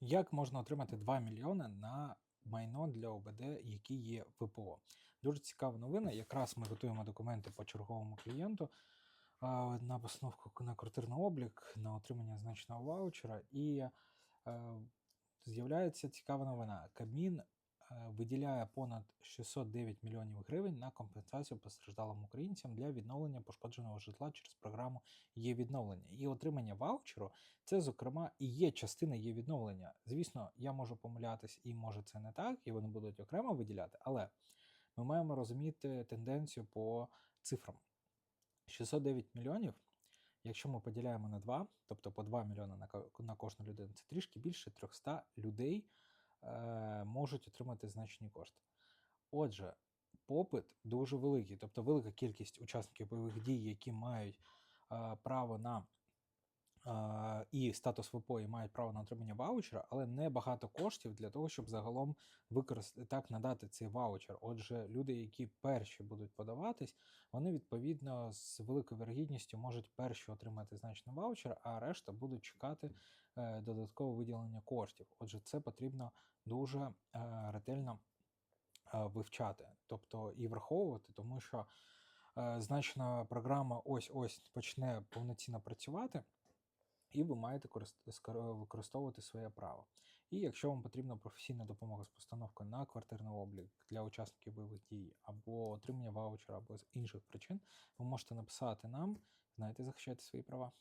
Як можна отримати 2 мільйони на майно для ОБД, які є ВПО? Дуже цікава новина. Якраз ми готуємо документи по черговому клієнту на постановку на квартирний облік, на отримання значного ваучера. І е, з'являється цікава новина. Кабмін виділяє понад 609 мільйонів гривень на компенсацію постраждалим українцям для відновлення пошкодженого житла через програму є відновлення. І отримання ваучеру це, зокрема, і є частина є відновлення. Звісно, я можу помилятись, і може це не так, і вони будуть окремо виділяти, але ми маємо розуміти тенденцію по цифрам. 609 мільйонів, якщо ми поділяємо на 2, тобто по 2 мільйони на, ко- кожну людину, це трішки більше 300 людей е, можуть отримати значні кошти. Отже, попит дуже великий, тобто велика кількість учасників бойових дій, які мають е, право на е, і статус ВПО і мають право на отримання ваучера, але не багато коштів для того, щоб загалом використати так надати цей ваучер. Отже, люди, які перші будуть подаватись, вони відповідно з великою вірогідністю можуть перші отримати значний ваучер, а решта будуть чекати е, додаткове виділення коштів. Отже, це потрібно дуже е, ретельно е, вивчати, тобто і враховувати, тому що е, значна програма ось ось почне повноцінно працювати. І ви маєте використовувати своє право. І якщо вам потрібна професійна допомога з постановкою на квартирний облік для учасників бойових дій або отримання ваучера, або з інших причин, ви можете написати нам, знаєте, захищати свої права.